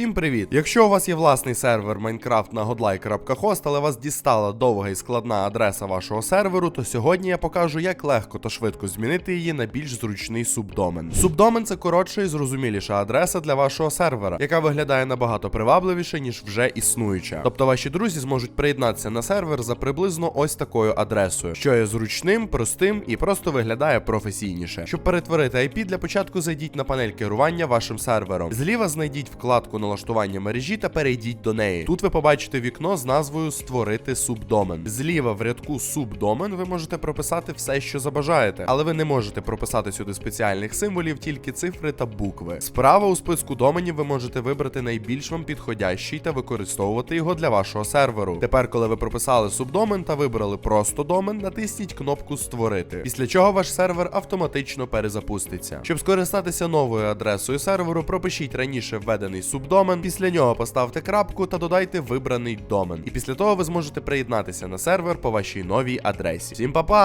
Всім привіт! Якщо у вас є власний сервер Minecraft на godlike.host, але вас дістала довга і складна адреса вашого серверу, то сьогодні я покажу, як легко та швидко змінити її на більш зручний субдомен. Субдомен це коротша і зрозуміліша адреса для вашого сервера, яка виглядає набагато привабливіше, ніж вже існуюча. Тобто ваші друзі зможуть приєднатися на сервер за приблизно ось такою адресою, що є зручним, простим і просто виглядає професійніше. Щоб перетворити IP, для початку зайдіть на панель керування вашим сервером. Зліва знайдіть вкладку налаштування мережі та перейдіть до неї. Тут ви побачите вікно з назвою Створити субдомен. Зліва в рядку субдомен ви можете прописати все, що забажаєте, але ви не можете прописати сюди спеціальних символів, тільки цифри та букви. Справа у списку доменів ви можете вибрати найбільш вам підходящий та використовувати його для вашого серверу. Тепер, коли ви прописали субдомен та вибрали просто домен, натисніть кнопку Створити. Після чого ваш сервер автоматично перезапуститься. Щоб скористатися новою адресою серверу, пропишіть раніше введений субдомен, після нього поставте крапку та додайте вибраний домен. І після того ви зможете приєднатися на сервер по вашій новій адресі. Всім па-па!